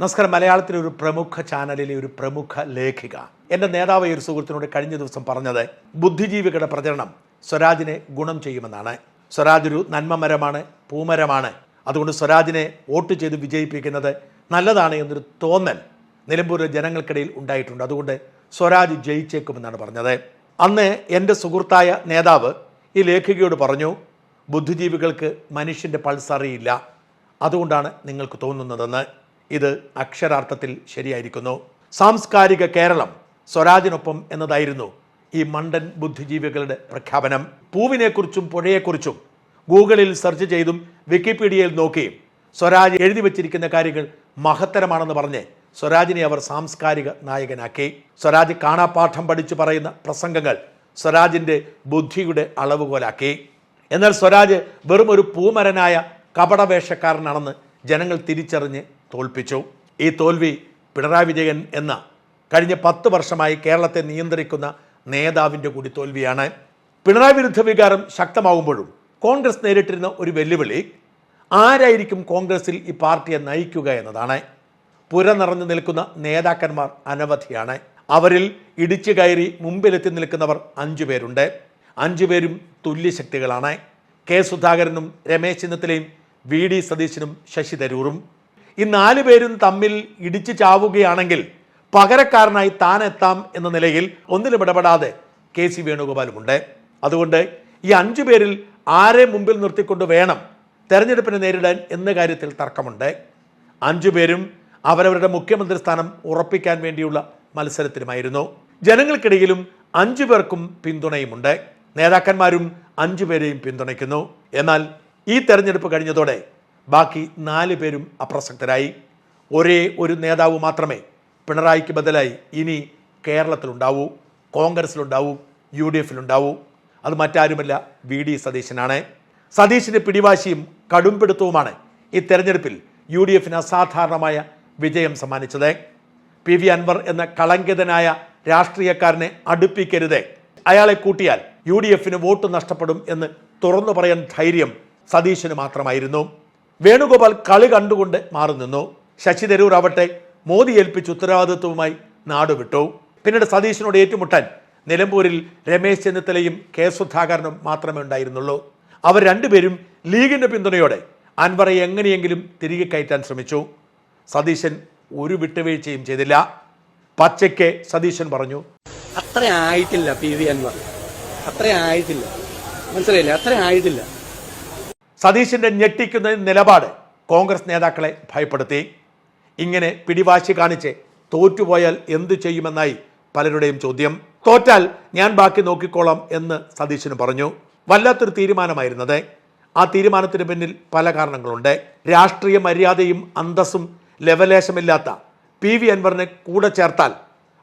നമസ്കാരം. മലയാളത്തിലെ ഒരു പ്രമുഖ ചാനലിലെ ഒരു പ്രമുഖ ലേഖിക. എന്റെ നേതാവ് ഒരു സുഹൃത്തിനോട് കഴിഞ്ഞ ദിവസം പറഞ്ഞത് ബുദ്ധിജീവികളുടെ പ്രചരണം സ്വരാജിനെ ഗുണം ചെയ്യുമെന്നാണ്. സ്വരാജ് ഒരു നന്മമരമാണ് പൂമരമാണ്. അതുകൊണ്ട് സ്വരാജിനെ വോട്ട് ചെയ്ത് വിജയിപ്പിക്കുന്നത് നല്ലതാണ് എന്നൊരു തോന്നൽ നിലമ്പൂരിലെ ജനങ്ങൾക്കിടയിൽ ഉണ്ടായിട്ടുണ്ട്. അതുകൊണ്ട് സ്വരാജ് ജയിച്ചേക്കുമെന്നാണ് പറഞ്ഞത്. അന്ന് എന്റെ സുഹൃത്തായ നേതാവ് ഈ ലേഖികയോട് പറഞ്ഞു ബുദ്ധിജീവികൾക്ക് മനുഷ്യന്റെ പൾസ് അറിയില്ല. അതുകൊണ്ടാണ് നിങ്ങൾക്ക് തോന്നുന്നതെന്ന്. ഇത് അക്ഷരാർത്ഥത്തിൽ ശരിയായിരിക്കുന്നു. സാംസ്കാരിക കേരളം സ്വരാജിനൊപ്പം എന്നതായിരുന്നു ഈ മണ്ടൻ ബുദ്ധിജീവികളുടെ പ്രഖ്യാപനം. പൂവിനെക്കുറിച്ചും പുഴയെക്കുറിച്ചും ഗൂഗിളിൽ സെർച്ച് ചെയ്തും വിക്കിപീഡിയയിൽ നോക്കിയും സ്വരാജ് എഴുതി വച്ചിരിക്കുന്ന കാര്യങ്ങൾ മഹത്തരമാണെന്ന് പറഞ്ഞ് സ്വരാജിനെ അവർ സാംസ്കാരിക നായകനാക്കി. സ്വരാജ് കാണാപാഠം പഠിച്ചു പറയുന്ന പ്രസംഗങ്ങൾ സ്വരാജിന്റെ ബുദ്ധിയുടെ അളവുകോലാക്കി. എന്നാൽ സ്വരാജ് വെറും ഒരു പൂമരനായ കപടവേഷക്കാരനാണെന്ന് ജനങ്ങൾ തിരിച്ചറിഞ്ഞ് തോൽപ്പിച്ചു. ഈ തോൽവി പിണറായി വിജയൻ എന്ന കഴിഞ്ഞ പത്ത് വർഷമായി കേരളത്തെ നിയന്ത്രിക്കുന്ന നേതാവിന്റെ കൂടി തോൽവിയാണ്. പിണറായി വിരുദ്ധ വികാരം ശക്തമാകുമ്പോഴും കോൺഗ്രസ് നേരിട്ടിരുന്ന ഒരു വെല്ലുവിളി ആരായിരിക്കും കോൺഗ്രസിൽ ഈ പാർട്ടിയെ നയിക്കുക എന്നതാണ്. പുര നിറഞ്ഞു നിൽക്കുന്ന നേതാക്കന്മാർ അനവധിയാണ്. അവരിൽ ഇടിച്ചു കയറി മുമ്പിലെത്തി നിൽക്കുന്നവർ അഞ്ചു പേരുണ്ട്. അഞ്ചുപേരും തുല്യശക്തികളാണ് കെ സുധാകരനും രമേശ് ചെന്നിത്തലയും വി ഡി സതീശനും ശശി തരൂറും. ഈ നാല് പേരും തമ്മിൽ ഇടിച്ചു ചാവുകയാണെങ്കിൽ പകരക്കാരനായി താൻ എത്താം എന്ന നിലയിൽ ഒന്നിലും ഇടപെടാതെ കെ സി വേണുഗോപാലുമുണ്ട്. അതുകൊണ്ട് ഈ അഞ്ചു പേരിൽ ആരെ മുമ്പിൽ നിർത്തിക്കൊണ്ട് വേണം തെരഞ്ഞെടുപ്പിനെ നേരിടാൻ എന്ന കാര്യത്തിൽ തർക്കമുണ്ട്. അഞ്ചു പേരും അവരവരുടെ മുഖ്യമന്ത്രി സ്ഥാനം ഉറപ്പിക്കാൻ വേണ്ടിയുള്ള മത്സരത്തിലുമായിരുന്നു ജനങ്ങൾക്കിടയിലും അഞ്ചു പേർക്കും പിന്തുണയുമുണ്ട്. നേതാക്കന്മാരും അഞ്ചു പേരെയും പിന്തുണയ്ക്കുന്നു. എന്നാൽ ഈ തെരഞ്ഞെടുപ്പ് കഴിഞ്ഞതോടെ ബാക്കി നാല് പേരും അപ്രസക്തരായി. ഒരേ ഒരു നേതാവ് മാത്രമേ പിണറായിക്ക് ബദലായി ഇനി കേരളത്തിലുണ്ടാവൂ കോൺഗ്രസിലുണ്ടാവൂ യു ഡി എഫിലുണ്ടാവൂ അത് മറ്റാരുമല്ല വി ഡി സതീശനാണ്. സതീശിന്റെ പിടിവാശിയും കടുംപിടുത്തവുമാണ് ഈ തെരഞ്ഞെടുപ്പിൽ യു ഡി എഫിന് അസാധാരണമായ വിജയം സമ്മാനിച്ചത്. പി വി അൻവർ എന്ന കളങ്കിതനായ രാഷ്ട്രീയക്കാരനെ അടുപ്പിക്കരുത്. അയാളെ കൂട്ടിയാൽ യു ഡി എഫിന് വോട്ട് നഷ്ടപ്പെടും എന്ന് തുറന്നു പറയാൻ ധൈര്യം സതീശന് മാത്രമായിരുന്നു. വേണുഗോപാൽ കളി കണ്ടുകൊണ്ട് മാറി നിന്നു. ശശി തരൂർ ആവട്ടെ മോദി ഏൽപ്പിച്ച ഉത്തരവാദിത്വവുമായി നാടുവിട്ടു പിന്നീട് സതീശനോട് ഏറ്റുമുട്ടാൻ നിലമ്പൂരിൽ രമേശ് ചെന്നിത്തലയും കെ സുധാകരനും മാത്രമേ ഉണ്ടായിരുന്നുള്ളൂ. അവർ രണ്ടുപേരും ലീഗിന്റെ പിന്തുണയോടെ അൻവറെ എങ്ങനെയെങ്കിലും തിരികെ കയറ്റാൻ ശ്രമിച്ചു. സതീശൻ ഒരു വിട്ടുവീഴ്ചയും ചെയ്തില്ല. പച്ചയ്ക്ക് സതീശൻ പറഞ്ഞു. അത്ര ആയിട്ടില്ല പി വി അൻവർ. അത്ര ആയിട്ടില്ല. മനസ്സിലായില്ല? അത്ര ആയിട്ടില്ല. സതീശിന്റെ ഞെട്ടിക്കുന്ന നിലപാട് കോൺഗ്രസ് നേതാക്കളെ ഭയപ്പെടുത്തി. ഇങ്ങനെ പിടിവാശി കാണിച്ച് തോറ്റുപോയാൽ എന്തു ചെയ്യുമെന്നായി പലരുടെയും ചോദ്യം. തോറ്റാൽ ഞാൻ ബാക്കി നോക്കിക്കോളാം എന്ന് സതീശന് പറഞ്ഞു. വല്ലാത്തൊരു തീരുമാനമായിരുന്നത്. ആ തീരുമാനത്തിന് പിന്നിൽ പല കാരണങ്ങളുണ്ട്. രാഷ്ട്രീയ മര്യാദയും അന്തസ്സും ലവലേശമില്ലാത്ത പി വി അൻവറിനെ കൂടെ ചേർത്താൽ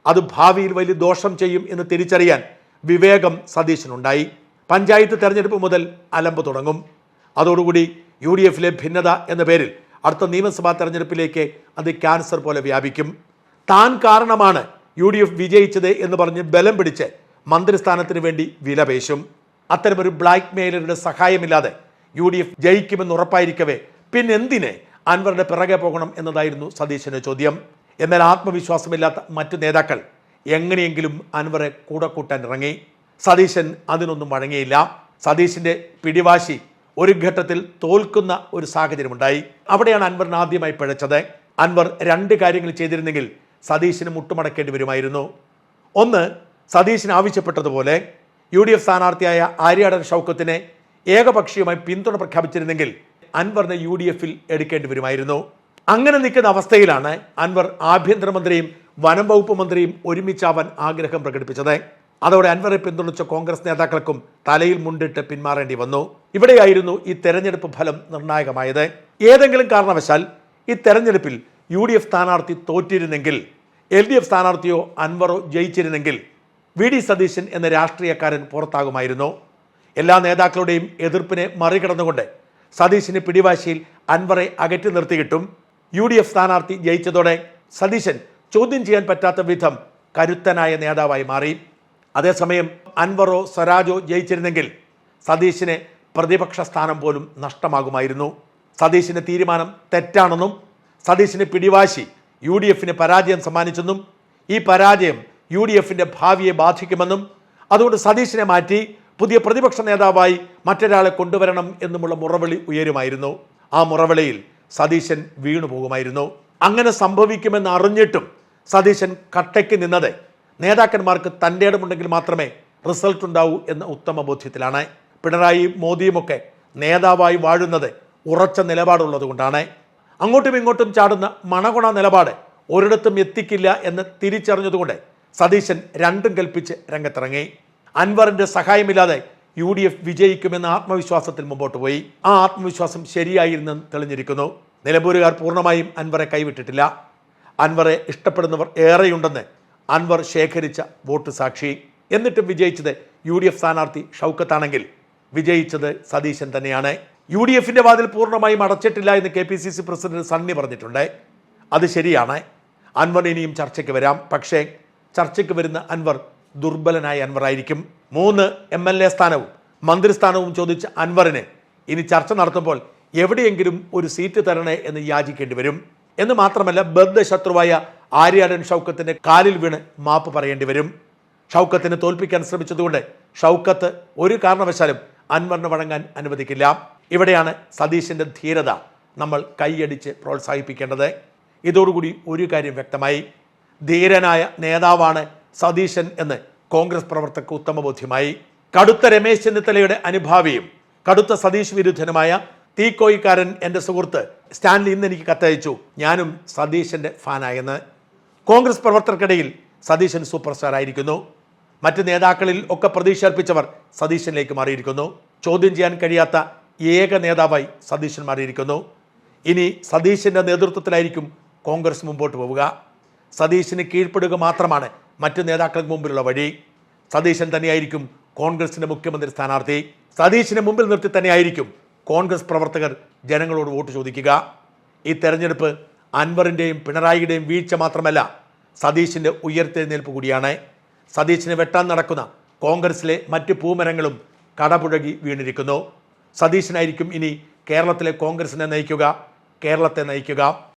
അത് ഭാവിയിൽ വലിയ ദോഷം ചെയ്യും എന്ന് തിരിച്ചറിയാൻ വിവേകം സതീശനുണ്ടായി. പഞ്ചായത്ത് തെരഞ്ഞെടുപ്പ് മുതൽ അലമ്പ് തുടങ്ങും. അതോടുകൂടി യു ഡി എഫിലെ ഭിന്നത എന്ന പേരിൽ അടുത്ത നിയമസഭാ തെരഞ്ഞെടുപ്പിലേക്ക് അത് ക്യാൻസർ പോലെ വ്യാപിക്കും. താൻ കാരണമാണ് യു ഡി എഫ് വിജയിച്ചത് എന്ന് പറഞ്ഞ് ബലം പിടിച്ച് മന്ത്രിസ്ഥാനത്തിന് വേണ്ടി വിലപേശും അത്തരമൊരു ബ്ലാക്ക് മെയിലറുടെ സഹായമില്ലാതെ യു ഡി എഫ് ജയിക്കുമെന്ന് ഉറപ്പായിരിക്കവേ പിന്നെന്തിന് അൻവറുടെ പിറകെ പോകണം എന്നതായിരുന്നു സതീശന്റെ ചോദ്യം. എന്നാൽ ആത്മവിശ്വാസമില്ലാത്ത മറ്റു നേതാക്കൾ എങ്ങനെയെങ്കിലും അൻവറെ കൂടെ കൂട്ടാൻ ഇറങ്ങി. സതീശൻ അതിനൊന്നും വഴങ്ങിയില്ല. സതീശിന്റെ പിടിവാശി ഒരു ഘട്ടത്തിൽ തോൽക്കുന്ന ഒരു സാഹചര്യമുണ്ടായി. അവിടെയാണ് അൻവറിന് ആദ്യമായി പിഴച്ചത്. അൻവർ രണ്ട് കാര്യങ്ങൾ ചെയ്തിരുന്നെങ്കിൽ സതീശിന് മുട്ടുമടക്കേണ്ടി വരുമായിരുന്നു. ഒന്ന് സതീശിന് ആവശ്യപ്പെട്ടതുപോലെ യു ഡി എഫ് സ്ഥാനാർത്ഥിയായ ആര്യാടൻ ഷൗക്കത്തിനെ ഏകപക്ഷീയമായി പിന്തുണ പ്രഖ്യാപിച്ചിരുന്നെങ്കിൽ അൻവറിനെ യു ഡി എഫിൽ എടുക്കേണ്ടി വരുമായിരുന്നു. അങ്ങനെ നിൽക്കുന്ന അവസ്ഥയിലാണ് അൻവർ ആഭ്യന്തരമന്ത്രിയും വനം വകുപ്പ് മന്ത്രിയും ഒരുമിച്ചാവാൻ ആഗ്രഹം പ്രകടിപ്പിച്ചത്. അതോടെ അൻവറെ പിന്തുണച്ച കോൺഗ്രസ് നേതാക്കൾക്കും തലയിൽ മുണ്ടിട്ട് പിന്മാറേണ്ടി വന്നു. ഇവിടെയായിരുന്നു ഈ തെരഞ്ഞെടുപ്പ് ഫലം നിർണായകമായത്. ഏതെങ്കിലും കാരണവശാൽ ഈ തെരഞ്ഞെടുപ്പിൽ യു ഡി എഫ് സ്ഥാനാർത്ഥി തോറ്റിരുന്നെങ്കിൽ എൽ ഡി എഫ് സ്ഥാനാർത്ഥിയോ അൻവറോ ജയിച്ചിരുന്നെങ്കിൽ വി ഡി സതീശൻ എന്ന രാഷ്ട്രീയക്കാരൻ പുറത്താകുമായിരുന്നു. എല്ലാ നേതാക്കളുടെയും എതിർപ്പിനെ മറികടന്നുകൊണ്ട് സതീശിന് പിടിവാശിയിൽ അൻവറെ അകറ്റി നിർത്തിയിട്ടും യു ഡി എഫ് സ്ഥാനാർത്ഥി ജയിച്ചതോടെ സതീശൻ ചോദ്യം ചെയ്യാൻ പറ്റാത്ത വിധം കരുത്തനായ നേതാവായി മാറി. അതേസമയം അൻവറോ സ്വരാജോ ജയിച്ചിരുന്നെങ്കിൽ സതീശിന് പ്രതിപക്ഷ സ്ഥാനം പോലും നഷ്ടമാകുമായിരുന്നു. സതീശിന്റെ തീരുമാനം തെറ്റാണെന്നും സതീശിന് പിടിവാശി യു ഡി എഫിന് പരാജയം സമ്മാനിച്ചെന്നും ഈ പരാജയം യു ഡി എഫിന്റെ ഭാവിയെ ബാധിക്കുമെന്നും അതുകൊണ്ട് സതീശനെ മാറ്റി പുതിയ പ്രതിപക്ഷ നേതാവായി മറ്റൊരാളെ കൊണ്ടുവരണം എന്നുമുള്ള മുറവിളി ഉയരുമായിരുന്നു. ആ മുറവിളിയിൽ സതീശൻ വീണുപോകുമായിരുന്നു. അങ്ങനെ സംഭവിക്കുമെന്ന് അറിഞ്ഞിട്ടും സതീശൻ കട്ടയ്ക്ക് നിന്നത് നേതാക്കന്മാർക്ക് തന്റെ ഇടമുണ്ടെങ്കിൽ മാത്രമേ റിസൾട്ട് ഉണ്ടാവൂ എന്ന ഉത്തമ ബോധ്യത്തിലാണ്. പിണറായി മോദിയുമൊക്കെ നേതാവായി വാഴുന്നത് ഉറച്ച നിലപാടുള്ളത് കൊണ്ടാണ് അങ്ങോട്ടും ഇങ്ങോട്ടും ചാടുന്ന മണകുണ നിലപാട് ഒരിടത്തും എത്തിക്കില്ല എന്ന് തിരിച്ചറിഞ്ഞതുകൊണ്ട് സതീശൻ രണ്ടും കൽപ്പിച്ച് രംഗത്തിറങ്ങി. അൻവറിന്റെ സഹായമില്ലാതെ യു ഡി എഫ് വിജയിക്കുമെന്ന ആത്മവിശ്വാസത്തിൽ മുമ്പോട്ട് പോയി. ആ ആത്മവിശ്വാസം ശരിയായിരുന്നെന്ന് തെളിഞ്ഞിരിക്കുന്നു. നിലമ്പൂരുകാർ പൂർണമായും അൻവറെ കൈവിട്ടിട്ടില്ല. അൻവറെ ഇഷ്ടപ്പെടുന്നവർ ഏറെയുണ്ടെന്ന് അൻവർ ശേഖരിച്ച വോട്ട് സാക്ഷി. എന്നിട്ടും വിജയിച്ചത് യു ഡി എഫ് സ്ഥാനാർത്ഥി ഷൗക്കത്താണെങ്കിൽ. വിജയിച്ചത് സതീശൻ തന്നെയാണ്. യു ഡി എഫിന്റെ വാതിൽ പൂർണമായും അടച്ചിട്ടില്ല എന്ന് K P C C president Sunny പറഞ്ഞിട്ടുണ്ട്. അത് ശരിയാണ്. അൻവർ ഇനിയും ചർച്ചയ്ക്ക് വരാം. പക്ഷേ ചർച്ചയ്ക്ക് വരുന്ന അൻവർ ദുർബലനായ അൻവർ ആയിരിക്കും. മൂന്ന് എം എൽ എ സ്ഥാനവും മന്ത്രിസ്ഥാനവും ചോദിച്ച അൻവറിന് ഇനി ചർച്ച നടത്തുമ്പോൾ എവിടെയെങ്കിലും ഒരു സീറ്റ് തരണേ എന്ന് യാചിക്കേണ്ടി വരും. എന്ന് മാത്രമല്ല ബദ്ധശത്രുവായ ആര്യാടൻ ഷൗക്കത്തിന്റെ കാലിൽ വീണ് മാപ്പ് പറയേണ്ടി വരും. ഷൗക്കത്തിനെ തോൽപ്പിക്കാൻ ശ്രമിച്ചതുകൊണ്ട് ഷൗക്കത്ത് ഒരു കാരണവശാലും അൻവറിന് വഴങ്ങാൻ അനുവദിക്കില്ല. ഇവിടെയാണ് സതീശിന്റെ ധീരത നമ്മൾ കൈയടിച്ച് പ്രോത്സാഹിപ്പിക്കേണ്ടത്. ഇതോടുകൂടി ഒരു കാര്യം വ്യക്തമായി. ധീരനായ നേതാവാണ് സതീശൻ എന്ന് കോൺഗ്രസ് പ്രവർത്തകർക്ക് ഉത്തമബോധ്യമായി. കടുത്ത രമേശ് ചെന്നിത്തലയുടെ അനുഭാവിയും കടുത്ത സതീഷ് വിരുദ്ധനുമായ തീക്കോയിക്കാരൻ എന്റെ സുഹൃത്ത് സ്റ്റാൻലി ഇന്ന് എനിക്ക് കത്തയച്ചു. ഞാനും സതീശന്റെ ഫാനായെന്ന് കോൺഗ്രസ് പ്രവർത്തകർക്കിടയിൽ സതീശൻ സൂപ്പർ സ്റ്റാർ ആയിരിക്കുന്നു. മറ്റ് നേതാക്കളിൽ ഒക്കെ പ്രതീക്ഷ അർപ്പിച്ചവർ സതീശനിലേക്ക് മാറിയിരിക്കുന്നു. ചോദ്യം ചെയ്യാൻ കഴിയാത്ത ഏക നേതാവായി സതീശൻ മാറിയിരിക്കുന്നു. ഇനി സതീശന്റെ നേതൃത്വത്തിലായിരിക്കും കോൺഗ്രസ് മുമ്പോട്ട് പോവുക. സതീശന് കീഴ്പ്പെടുക മാത്രമാണ് മറ്റ് നേതാക്കൾക്ക് മുമ്പിലുള്ള വഴി. സതീശൻ തന്നെയായിരിക്കും കോൺഗ്രസിന്റെ മുഖ്യമന്ത്രി സ്ഥാനാർത്ഥി. സതീശിനെ മുമ്പിൽ നിർത്തി തന്നെയായിരിക്കും കോൺഗ്രസ് പ്രവർത്തകർ ജനങ്ങളോട് വോട്ട് ചോദിക്കുക. ഈ തെരഞ്ഞെടുപ്പ് അൻവറിന്റെയും പിണറായിയുടെയും വീഴ്ച മാത്രമല്ല സതീശിന്റെ ഉയർത്തെഴുന്നേൽപ്പ് കൂടിയാണ്. സതീശിനെ വെട്ടാൻ നടക്കുന്ന കോൺഗ്രസിലെ മറ്റ് പൂമരങ്ങളും കടപുഴകി വീണിരിക്കുന്നു. സതീശനായിരിക്കും ഇനി കേരളത്തിലെ കോൺഗ്രസിനെ നയിക്കുക കേരളത്തെ നയിക്കുക.